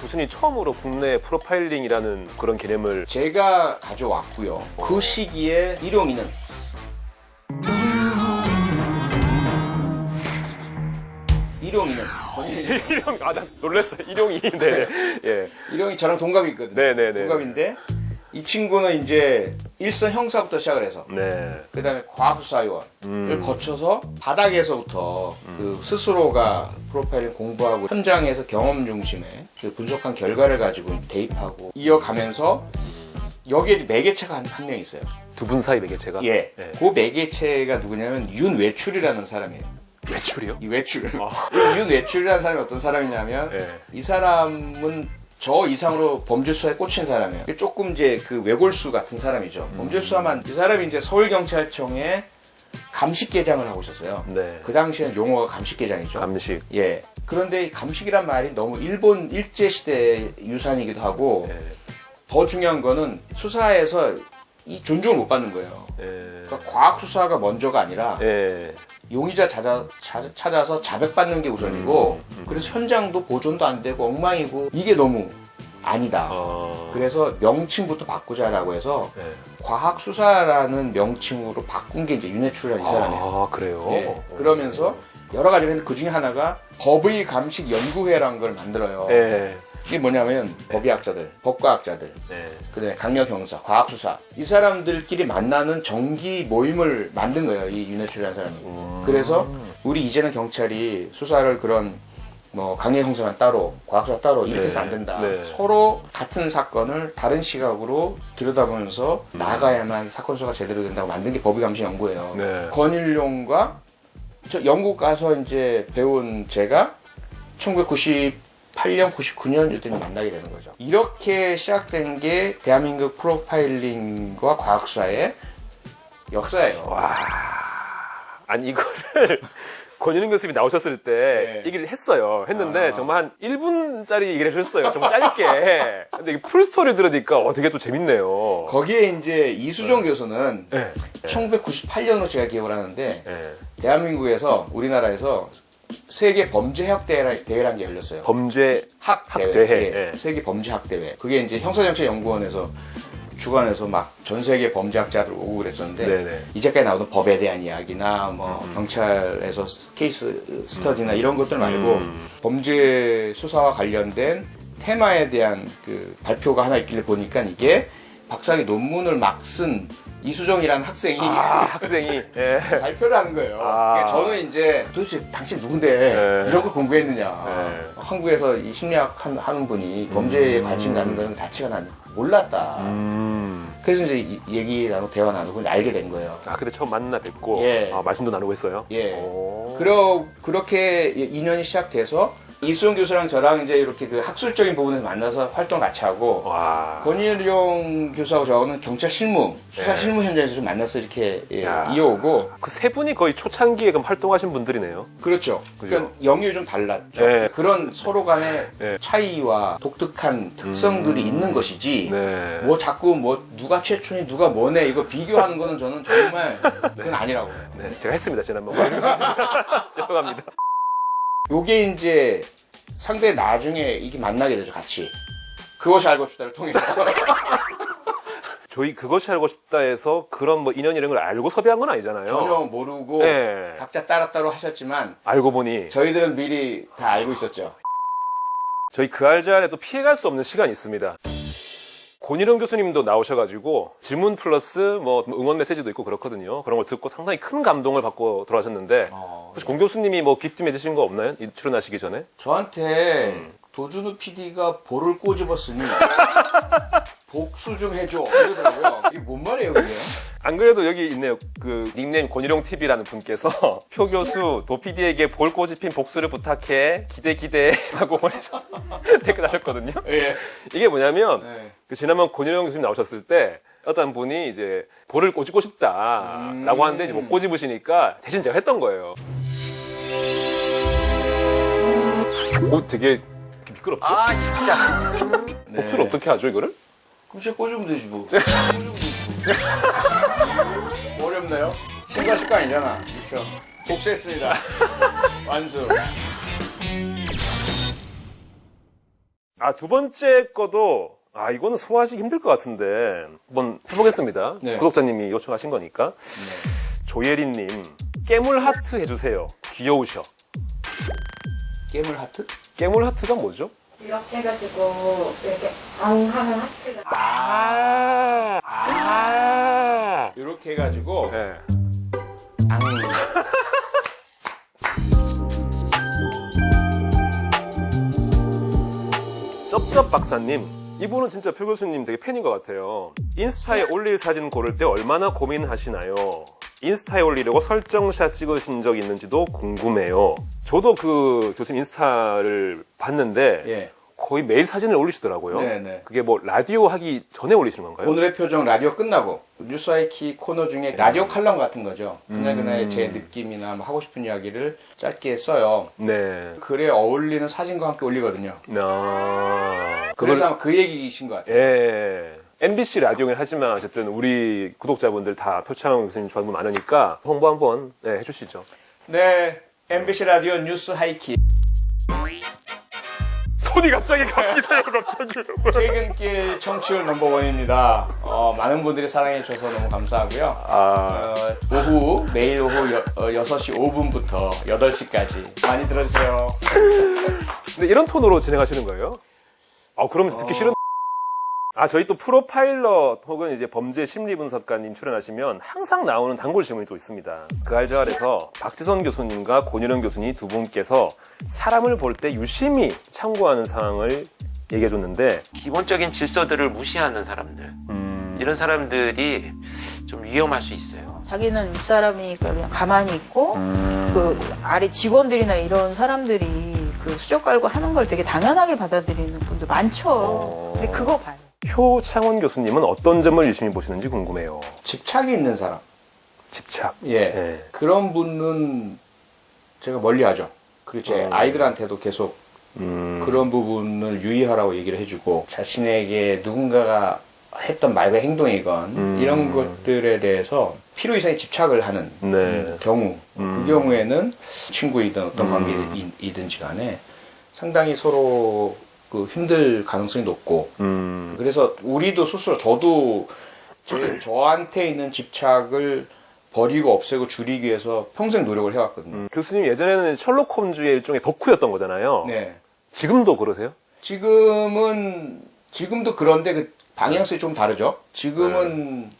교수님 처음으로 국내 프로파일링이라는 그런 개념을 제가 가져왔고요. 그 시기에 일용이는? 일용이는? 일용 아나 놀랐어요. 일용이. 네네. 예. 일용이 저랑 동갑이 있거든요. 네네네. 동갑인데 이 친구는 이제 일선 형사부터 시작을 해서 네. 그다음에 과학수사위원을 음. 거쳐서 바닥에서부터 그 스스로가 프로파일링 공부하고 현장에서 경험 중심의 그 분석한 결과를 가지고 대입하고 이어가면서 여기에 매개체가 한 명 있어요. 두 분 사이 매개체가 예. 네. 그 매개체가 누구냐면 윤외출이라는 사람이에요. 외출이요? 이 외출. 아. 이 윤외출이라는 사람이 어떤 사람이냐면 예. 이 사람은 저 이상으로 범죄 수사에 꽂힌 사람이에요. 조금 이제 그 외골수 같은 사람이죠. 범죄 수사만 이 사람이 이제 서울경찰청에 감식계장을 하고 있었어요. 네. 그 당시에는 용어가 감식계장이죠. 감식 예. 그런데 이 감식이란 말이 너무 일본 일제 시대 유산이기도 하고 예. 더 중요한 거는 수사에서 이 존중을 못 받는 거예요. 예. 그러니까 과학 수사가 먼저가 아니라 예. 용의자 찾아, 찾아- 찾아서 자백받는 게 우선이고 그래서 현장도 보존도 안 되고 엉망이고 이게 너무 아니다. 어. 그래서 명칭부터 바꾸자라고 해서 예. 과학 수사라는 명칭으로 바꾼 게 이제 윤회출이라는 이 사람이에요. 아 그래요. 예. 그러면서 여러 가지가 있는데 그 중에 하나가 법의 감식 연구회라는 걸 만들어요. 예. 이게 뭐냐면 법의학자들, 법과학자들, 예. 그다음에 강력 형사, 과학수사 이 사람들끼리 만나는 정기 모임을 만든 거예요. 이 윤회출이라는 사람이. 음. 그래서 우리 이제는 경찰이 수사를 그런 뭐 강력 형사만 따로, 과학수사 따로 이렇게 해서 네. 안 된다. 네. 서로 같은 사건을 다른 시각으로 들여다보면서 나가야만 사건 수사가 제대로 된다고 만든 게 법의감식 연구예요. 네. 권일용과 저 영국 가서 이제 배운 제가 1998년, 99년 이때 만나게 되는 거죠. 이렇게 시작된 게 대한민국 프로파일링과 과학수사의 역사예요. 와. 아니 이거를 권윤웅 교수님이 나오셨을 때 네. 얘기를 했어요. 했는데 아. 정말 한 1분짜리 얘기를 해주셨어요. 정말 짧게. 근데 이 풀스토리 들으니까 어, 되게 또 재밌네요. 거기에 이제 이수종 교수는 네. 1998년으로 제가 기억을 하는데 네. 대한민국에서 우리나라에서 세계 범죄 학 대회라- 대회라는 게 열렸어요. 범죄 학 대회, 대회, 예, 예. 세계 범죄 학 대회. 그게 이제 형사정책 연구원에서 주관해서 막 전 세계 범죄학자들 오고 그랬었는데 네네. 이제까지 나오던 법에 대한 이야기나 뭐 경찰에서 케이스 스터디나 이런 것들 말고 음. 범죄 수사와 관련된 테마에 대한 그 발표가 하나 있길래 보니까 이게 박사학위 논문을 막 쓴 이수정이라는 학생이 아, 학생이 예. 발표를 하는 거예요. 아. 그러니까 저는 이제 도대체 당신 누군데 네. 이런 걸 공부했느냐. 네. 한국에서 이 심리학 한- 하는 분이 범죄에 관심 갖는 거는 자체가 난 몰랐다. 음. 그래서 이제 이- 얘기 나누고 대화 나누고 알게 된 거예요. 아, 근데 처음 만나 뵙고 예. 아, 말씀도 나누고 했어요. 예. 오. 그러, 그렇게 인연이 시작돼서 이수영 교수랑 저랑 이제 이렇게 그 학술적인 부분에서 만나서 활동 같이 하고 와. 권일용 교수하고 저는 경찰 실무, 수사 네. 실무 현장에서 좀 만나서 이렇게 예, 야. 이어오고 그 세 분이 거의 초창기에 그럼 활동하신 분들이네요. 그렇죠. 그러니까 영역이 좀 달랐죠. 네. 그런 서로 간의 네. 차이와 독특한 특성들이 있는 것이지. 네. 뭐 자꾸 뭐 누가 최초니 누가 뭐네 이거 비교하는 거는 저는 정말 그건 아니라고 봐요. 네, 제가 했습니다, 지난번. 죄송합니다. 요게 이제 상대 나중에 이게 만나게 되죠 같이. 그것이 알고 싶다를 통해서. 저희 그것이 알고 싶다 해서 그런 뭐 인연 이런 걸 알고 섭외한 건 아니잖아요. 전혀 모르고 네. 각자 따로따로 하셨지만 알고 보니 저희들은 미리 다 알고 있었죠. 저희 그 알자 안에 또 피해갈 수 없는 시간이 있습니다. 권일영 교수님도 나오셔가지고 질문 플러스 뭐 응원 메시지도 있고 그렇거든요. 그런 걸 듣고 상당히 큰 감동을 받고 돌아가셨는데 어, 혹시 공 교수님이 뭐 귀띔해 주신 거 없나요? 이 출연하시기 전에? 저한테 음. 도준우 PD가 볼을 꼬집었으니 복수 좀 해줘 이러더라고요. 이게 뭔 말이에요 그게? 안 그래도 여기 있네요. 그 닉네임 권일용 TV라는 분께서 표 교수 도PD에게 볼 꼬집힌 복수를 부탁해 기대 기대 하고. 댓글 하셨거든요. 예. 이게 뭐냐면 네. 그 지난번 권일용 교수님 나오셨을 때 어떤 분이 이제 볼을 꼬집고 싶다라고 음. 하는데 이제 못 꼬집으시니까 대신 제가 했던 거예요. 오, 되게 이렇게 미끄럽죠? 아 진짜. 복수를 어떻게 하죠, 이거를? 그럼 제가 꽂으면 되지 뭐. 꽂으면 되지. 어렵나요? 신가 실가 아니잖아. 그렇죠. 복수했습니다. 완수. 아, 두 번째 거도, 아, 이거는 소화하시기 힘들 것 같은데, 한번 해보겠습니다. 네. 구독자님이 요청하신 거니까. 조예린님, 깨물 하트 해주세요. 귀여우셔. 깨물 하트? 깨물 하트가 뭐죠? 이렇게 해가지고 이렇게 엉하는 하트가 아, 아. 이렇게 해가지고 네. 앙. 쩝쩝 박사님. 이분은 진짜 표 교수님 되게 팬인 것 같아요. 인스타에 올릴 사진 고를 때 얼마나 고민하시나요? 인스타에 올리려고 설정샷 찍으신 적 있는지도 궁금해요. 저도 그 교수님 인스타를 봤는데 예. 거의 매일 사진을 올리시더라고요. 네네. 그게 뭐 라디오 하기 전에 올리시는 건가요? 오늘의 표정 라디오 끝나고 뉴스 아이키 코너 중에 라디오 칼럼 같은 거죠. 그날 그날의 제 느낌이나 뭐 하고 싶은 이야기를 짧게 써요. 네. 글에 어울리는 사진과 함께 올리거든요. 아, 그래서 아마 그 얘기이신 것 같아요. 예. MBC 라디오긴 하지만 어쨌든 우리 구독자분들 다 표창원 교수님 좋아하는 분 많으니까 홍보 한번 네, 해주시죠. 네, MBC 라디오 뉴스 하이키 손이 갑자기 감기사요 갑자기. 퇴근길 청취율 넘버원입니다. 어, 많은 분들이 사랑해 주셔서 너무 감사하고요. 아, 어, 오후 매일 오후 여, 어, 6시 5분부터 8시까지 많이 들어주세요. 근데 이런 톤으로 진행하시는 거예요? 아, 그러면 듣기 싫은. 아, 저희 또 프로파일러 혹은 이제 범죄 심리 분석가님 출연하시면 항상 나오는 단골 질문이 또 있습니다. 그 알자알에서 박지선 교수님과 권유령 교수님 두 분께서 사람을 볼 때 유심히 참고하는 상황을 얘기해 줬는데, 기본적인 질서들을 무시하는 사람들 음, 이런 사람들이 좀 위험할 수 있어요. 자기는 윗사람이 그냥 가만히 있고 그 아래 직원들이나 이런 사람들이 그 수저 깔고 하는 걸 되게 당연하게 받아들이는 분들 많죠. 어. 근데 그거 봐요. 표창원 교수님은 어떤 점을 유심히 보시는지 궁금해요. 집착이 있는 사람. 집착. 예. 예. 그런 분은 제가 멀리 하죠. 그리고 제 음. 아이들한테도 계속 음, 그런 부분을 유의하라고 얘기를 해주고 자신에게 누군가가 했던 말과 행동이건 음. 이런 것들에 대해서 필요 이상의 집착을 하는 네. 음, 경우 음. 그 경우에는 친구이든 어떤 관계이든지 간에 상당히 서로 그 힘들 가능성이 높고 음, 그래서 우리도 스스로 저도 제, 저한테 있는 집착을 버리고 없애고 줄이기 위해서 평생 노력을 해왔거든요. 음, 교수님 예전에는 셜록 홈즈의 일종의 덕후였던 거잖아요. 네. 지금도 그러세요? 지금은 지금도 그런데 그 방향성이 좀 다르죠. 지금은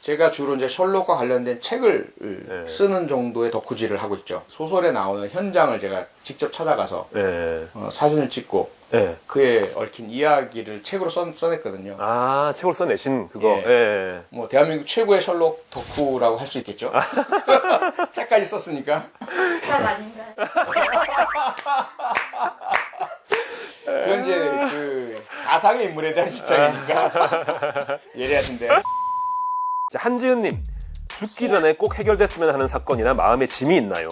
제가 주로 이제 셜록과 관련된 책을 네. 쓰는 정도의 덕후질을 하고 있죠. 소설에 나오는 현장을 제가 직접 찾아가서 예. 어, 사진을 찍고 예. 그에 얽힌 이야기를 책으로 써, 써냈거든요. 아, 책을 써내신 그거. 예. 예. 뭐 대한민국 최고의 셜록 덕후라고 할 수 있겠죠. 책까지 썼으니까. 잘 아닌가요? 그건 이제 그 가상의 인물에 대한 집착이니까 예리하신데. 자, 한지은님. 죽기 전에 꼭 해결됐으면 하는 사건이나 마음의 짐이 있나요?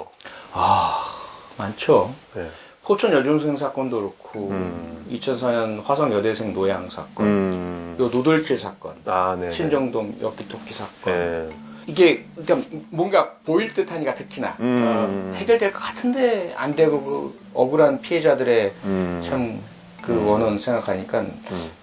많죠. 네. 포천 여중생 사건도 그렇고 음. 2004년 화성 여대생 노양 사건, 음. 요 노들길 사건, 아, 네. 신정동 엽기토끼 사건. 예. 이게 그러니까 뭔가 보일 듯하니까 특히나 음. 어, 해결될 것 같은데 안 되고 그 억울한 피해자들의 음. 참그 원원 생각하니까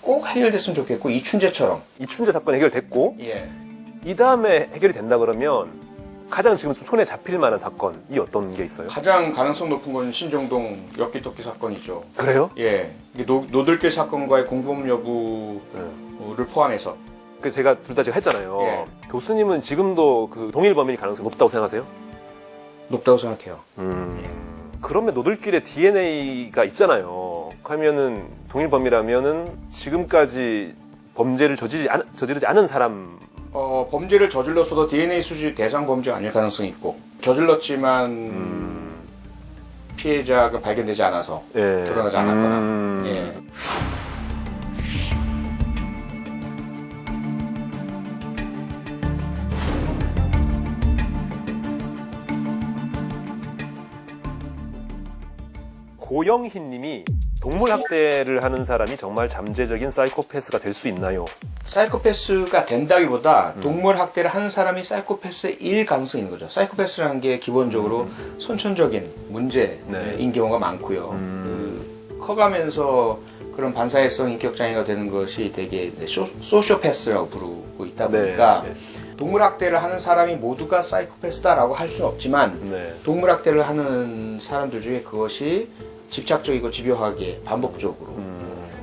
꼭 해결됐으면 좋겠고 이춘재처럼 이춘재 사건 해결됐고, 예 이 다음에 해결이 된다 그러면 가장 지금 손에 잡힐 만한 사건이 어떤 게 있어요? 가장 가능성 높은 건 신정동 엽기토끼 사건이죠. 그래요? 예 이게 노, 노들길 사건과의 공범 여부를 포함해서 그 제가 둘 다 지금 했잖아요. 예. 교수님은 지금도 그 동일 범인이 가능성이 높다고 생각하세요? 높다고 생각해요. 그러면 노들길에 DNA가 있잖아요. 하면은 동일 범이라면은 지금까지 범죄를 저지르지, 않, 저지르지 않은 사람 어, 범죄를 저질렀어도 DNA 수집 대상 범죄가 아닐 가능성이 있고 저질렀지만 피해자가 발견되지 않아서 예. 드러나지 않았거나 음. 예. 고영희 님이 동물 학대를 하는 사람이 정말 잠재적인 사이코패스가 될 수 있나요? 사이코패스가 된다기보다 음. 동물 학대를 하는 사람이 사이코패스일 가능성이 있는 거죠. 사이코패스라는 게 기본적으로 선천적인 문제인 음. 네. 음. 경우가 많고요. 그 커가면서 그런 반사회성 인격 장애가 되는 것이 되게 쇼, 소시오패스라고 부르고 있다 네. 보니까 네. 동물 학대를 하는 사람이 모두가 사이코패스다라고 할 수는 없지만 네. 동물 학대를 하는 사람들 중에 그것이 집착적이고 집요하게 반복적으로 음.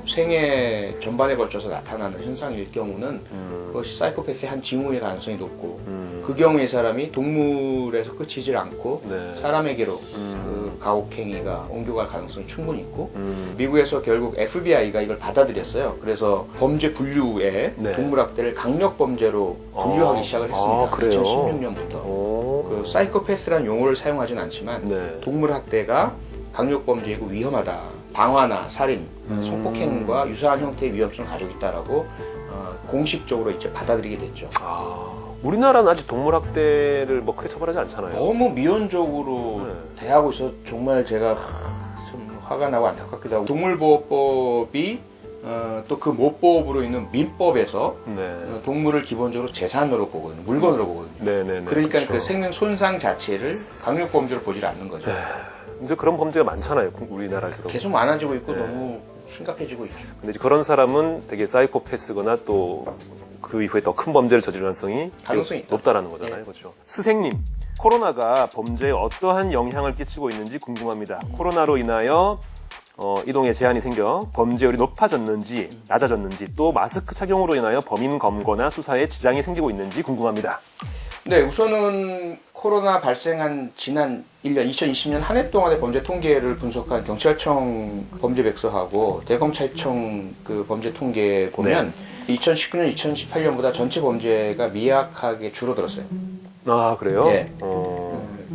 생애 전반에 걸쳐서 나타나는 현상일 경우는 음. 그것이 사이코패스의 한 징후일 가능성이 높고 음. 그 경우에 사람이 동물에서 끝이질 않고 네. 사람에게로 음. 그 가혹행위가 옮겨갈 가능성이 충분히 있고 음. 미국에서 결국 FBI가 이걸 받아들였어요. 그래서 범죄 분류에 네. 동물학대를 강력 범죄로 분류하기 아. 시작을 했습니다. 아, 그래요? 2016년부터. 오. 그 사이코패스라는 용어를 사용하진 않지만 네. 동물학대가 강력 범죄이고 위험하다. 방화나 살인, 음. 성폭행과 유사한 형태의 위험성을 가지고 있다라고 어, 공식적으로 이제 받아들이게 됐죠. 아, 우리나라는 아직 동물 학대를 뭐 크게 처벌하지 않잖아요. 너무 미온적으로 네. 대하고 있어서 정말 제가 하, 좀 화가 나고 안타깝기도 하고 동물보호법이 어, 또그 못보호부로 있는 민법에서 네. 어, 동물을 기본적으로 재산으로 보거든요. 물건으로 보거든요. 네 네 네. 그러니까 그렇죠. 그 생명 손상 자체를 강력범죄로 보질 않는 거죠. 이제 그런 범죄가 많잖아요. 우리나라에서도. 계속 많아지고 있고 네. 너무 심각해지고 있죠. 근데 이제 그런 사람은 되게 사이코패스거나 또 그 이후에 더 큰 범죄를 저지를 가능성이 가능성이. 높다라는 거잖아요. 예. 그렇죠. 스생님, 코로나가 범죄에 어떠한 영향을 끼치고 있는지 궁금합니다. 코로나로 인하여 어, 이동에 제한이 생겨 범죄율이 높아졌는지 낮아졌는지 또 마스크 착용으로 인하여 범인 검거나 수사에 지장이 생기고 있는지 궁금합니다. 네, 우선은 코로나 발생한 지난 1년, 2020년 한 해 동안의 범죄 통계를 분석한 경찰청 범죄 백서하고 대검찰청 그 범죄 통계 보면 2019년, 2018년보다 전체 범죄가 미약하게 줄어들었어요. 아 그래요? 예. 어,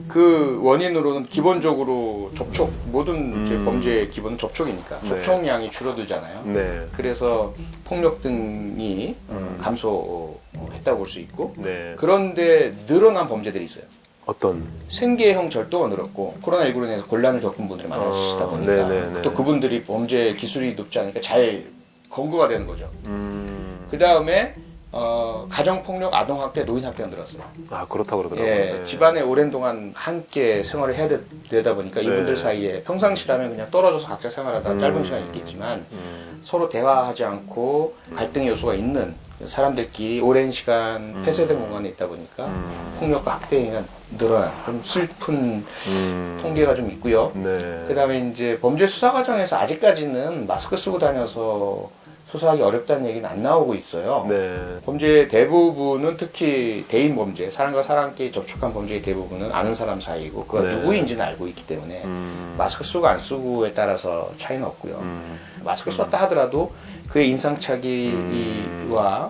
그 원인으로는 기본적으로 접촉, 모든 음. 범죄의 기본은 접촉이니까 네. 접촉량이 줄어들잖아요. 네, 그래서 폭력 등이 어, 감소했다고 볼 수 있고 네. 그런데 늘어난 범죄들이 있어요. 어떤? 생계형 절도가 늘었고 코로나19로 인해서 곤란을 겪은 분들이 많아지시다 어, 보니까 네네네. 또 그분들이 범죄 기술이 높지 않으니까 잘 검거가 되는 거죠. 음, 그 다음에 어, 가정폭력, 아동학대, 노인학대가 늘었어요. 아 그렇다고 그러더라고요. 예, 네. 집안에 오랜 동안 함께 생활을 해야 되, 다 보니까 네. 이분들 사이에 평상시라면 그냥 떨어져서 각자 생활하다 음. 짧은 시간 있겠지만 음, 서로 대화하지 않고 갈등의 요소가 있는 사람들끼리 오랜 시간 폐쇄된 공간에 있다 보니까 음, 폭력과 학대 행위가 늘어난 그런 슬픈 음, 통계가 좀 있고요. 네. 그 다음에 이제 범죄 수사 과정에서 아직까지는 마스크 쓰고 다녀서 수사하기 어렵다는 얘기는 안 나오고 있어요. 네. 범죄의 대부분은 특히 대인 범죄, 사람과 사람끼리 접촉한 범죄의 대부분은 아는 사람 사이고 그가 네. 누구인지는 알고 있기 때문에 음, 마스크 쓰고 안 쓰고에 따라서 차이는 없고요. 음, 마스크 썼다 하더라도 그의 인상착의와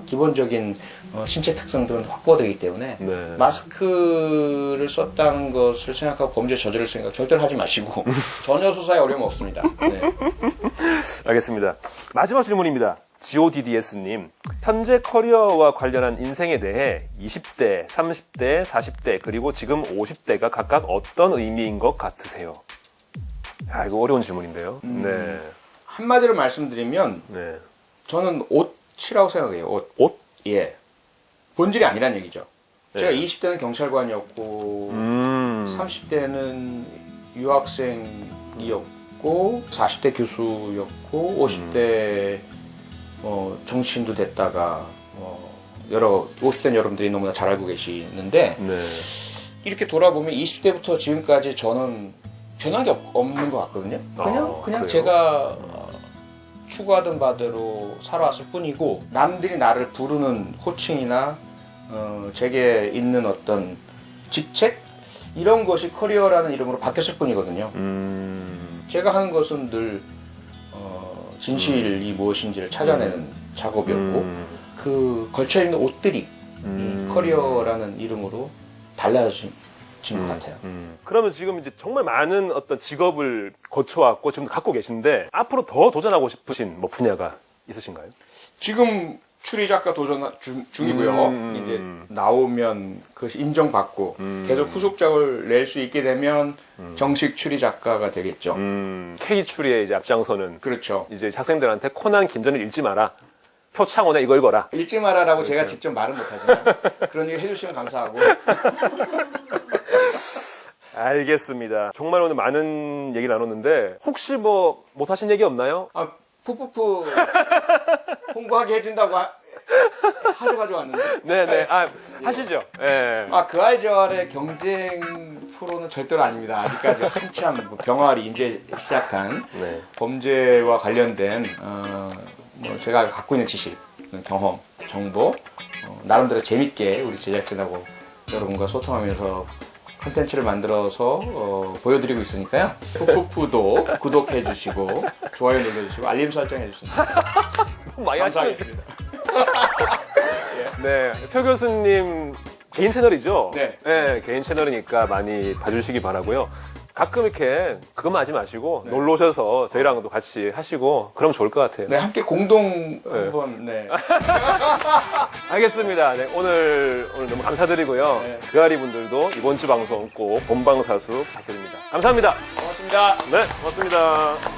기본적인 어, 신체 특성들은 확보가 되기 때문에 네. 마스크를 썼다는 것을 생각하고 범죄 저지를 생각 절대로 하지 마시고 전혀 수사에 어려움 없습니다. 네. 알겠습니다. 마지막 질문입니다. GODDS님, 현재 커리어와 관련한 인생에 대해 20대, 30대, 40대, 그리고 지금 50대가 각각 어떤 의미인 것 같으세요? 야, 이거 어려운 질문인데요. 네. 한마디로 말씀드리면 네. 저는 옷이라고 생각해요. 옷. 옷? 예. 본질이 아니란 얘기죠. 제가 네. 20대는 경찰관이었고 음. 30대는 유학생이었고 40대 교수였고 50대 어, 정치인도 됐다가 어, 여러 50대는 여러분들이 너무나 잘 알고 계시는데 네. 이렇게 돌아보면 20대부터 지금까지 저는 변한 게 없- 없는 것 같거든요. 그냥 아, 그냥 그래요? 제가 어, 추구하던 바대로 살아왔을 뿐이고 남들이 나를 부르는 호칭이나 어, 제게 있는 어떤 직책 이런 것이 커리어라는 이름으로 바뀌었을 뿐이거든요. 음. 제가 하는 것은 늘 어, 진실이 무엇인지를 찾아내는 작업이었고 음. 그 걸쳐 있는 옷들이 음. 이 커리어라는 이름으로 달라진 것 같아요. 음. 그러면 지금 이제 정말 많은 어떤 직업을 거쳐왔고 지금 갖고 계신데 앞으로 더 도전하고 싶으신 뭐 분야가 있으신가요? 지금 추리 작가 도전 중, 중이고요. 음. 이제 나오면 그것이 인정받고 음. 계속 후속작을 낼 수 있게 되면 정식 추리 작가가 되겠죠. 음, K 추리에 이제 앞장서는 그렇죠. 이제 학생들한테 코난 김전을 읽지 마라. 표창원에 이거 읽어라. 읽지 말아라고 제가 그렇죠. 직접 말은 못하지만 그런 얘기 해주시면 감사하고 알겠습니다. 정말 오늘 많은 얘기 나눴는데 혹시 뭐 못하신 얘기 없나요? 아, 푸푸푸 홍보하게 해준다고 하, 하셔가지고 왔는데. 네네. 아, 하시죠. 예. 아, 그 알저알의 경쟁 프로는 절대로 아닙니다. 아직까지 한참 뭐 병아리 이제 시작한 네. 범죄와 관련된 어, 뭐 제가 갖고 있는 지식, 경험, 정보 어, 나름대로 재밌게 우리 제작진하고 여러분과 소통하면서 컨텐츠를 만들어서 어, 보여드리고 있으니까요. 푸푸푸도 구독해 주시고 좋아요 눌러주시고 알림 설정 해 주시면 많이 감사하겠습니다. 네, 표 교수님 개인 채널이죠? 네. 개인 채널이니까 많이 봐주시기 바라고요. 가끔 이렇게 그것만 하지 마시고 놀러 오셔서 저희랑도 같이 하시고 그럼 좋을 것 같아요. 네, 함께 공동 한번 네. 알겠습니다. 네, 오늘 오늘 너무 감사드리고요. 네. 그아리 분들도 이번 주 방송 꼭 본방사수 부탁드립니다. 감사합니다. 고맙습니다. 네, 고맙습니다.